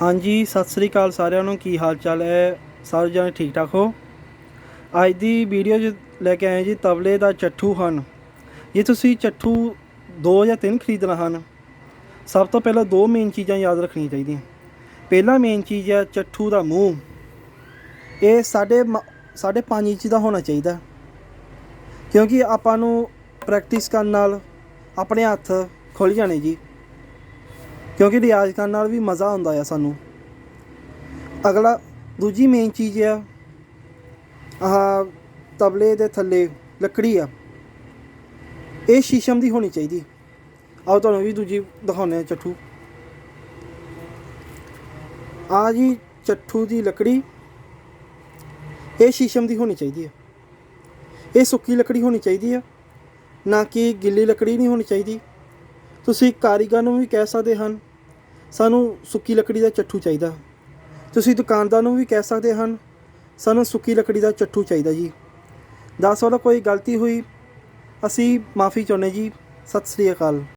ਹਾਂਜੀ, ਸਤਿ ਸ੍ਰੀ ਅਕਾਲ ਸਾਰਿਆਂ ਨੂੰ। ਕੀ ਹਾਲ ਚਾਲ ਹੈ? ਸਾਰੇ ਜਣੇ ਠੀਕ ਠਾਕ ਹੋ? ਅੱਜ ਦੀ ਵੀਡੀਓ 'ਚ ਲੈ ਕੇ ਆਏ ਜੀ ਤਬਲੇ ਦਾ ਚੱਠੂ ਹਨ। ਜੇ ਤੁਸੀਂ ਚੱਠੂ ਦੋ ਜਾਂ ਤਿੰਨ ਖਰੀਦਣਾ ਹਨ, ਸਭ ਤੋਂ ਪਹਿਲਾਂ ਦੋ ਮੇਨ ਚੀਜ਼ਾਂ ਯਾਦ ਰੱਖਣੀਆਂ ਚਾਹੀਦੀਆਂ। ਪਹਿਲਾ ਮੇਨ ਚੀਜ਼ ਹੈ ਚੱਠੂ ਦਾ ਮੂੰਹ। ਇਹ ਸਾਡੇ ਸਾਢੇ ਪੰਜ ਇੰਚ ਦਾ ਹੋਣਾ ਚਾਹੀਦਾ। ਕਿਉਂਕਿ ਆਪਾਂ ਨੂੰ ਪ੍ਰੈਕਟਿਸ ਕਰਨ ਨਾਲ ਆਪਣੇ ਹੱਥ ਖੁੱਲ ਜਾਣੇ ਜੀ। ਕਿਉਂਕਿ ਰਿਆਜ਼ ਕਰਨ ਨਾਲ ਵੀ ਮਜ਼ਾ ਆਉਂਦਾ ਆ ਸਾਨੂੰ। ਅਗਲਾ, ਦੂਜੀ ਮੇਨ ਚੀਜ਼ ਆ, ਆਹ ਤਬਲੇ ਦੇ ਥੱਲੇ ਲੱਕੜੀ ਆ। ਇਹ ਸ਼ੀਸ਼ਮ ਦੀ ਹੋਣੀ ਚਾਹੀਦੀ। ਆਓ ਤੁਹਾਨੂੰ ਵੀ ਦੂਜੀ ਦਿਖਾਉਂਦੇ ਆ ਚੱਠੂ। ਆ ਜੀ ਚੱਠੂ ਦੀ ਲੱਕੜੀ, ਇਹ ਸ਼ੀਸ਼ਮ ਦੀ ਹੋਣੀ ਚਾਹੀਦੀ ਆ। ਇਹ ਸੁੱਕੀ ਲੱਕੜੀ ਹੋਣੀ ਚਾਹੀਦੀ ਆ, ਨਾ ਕਿ ਗਿੱਲੀ ਲੱਕੜੀ ਨਹੀਂ ਹੋਣੀ ਚਾਹੀਦੀ। ਤੁਸੀਂ ਕਾਰੀਗਰ ਨੂੰ ਵੀ ਕਹਿ ਸਕਦੇ ਹਨ, ਸਾਨੂੰ ਸੁੱਕੀ ਲੱਕੜੀ ਦਾ ਚੱਠੂ ਚਾਹੀਦਾ। ਤੁਸੀਂ ਦੁਕਾਨਦਾਰ ਨੂੰ ਵੀ ਕਹਿ ਸਕਦੇ ਹਨ, ਸਾਨੂੰ ਸੁੱਕੀ ਲੱਕੜੀ ਦਾ ਚੱਠੂ ਚਾਹੀਦਾ ਜੀ। ਦੱਸ ਵਾਲਾ ਕੋਈ ਗਲਤੀ ਹੋਈ, ਅਸੀਂ ਮਾਫੀ ਚਾਹੁੰਦੇ ਜੀ। ਸਤਿ ਸ੍ਰੀ ਅਕਾਲ।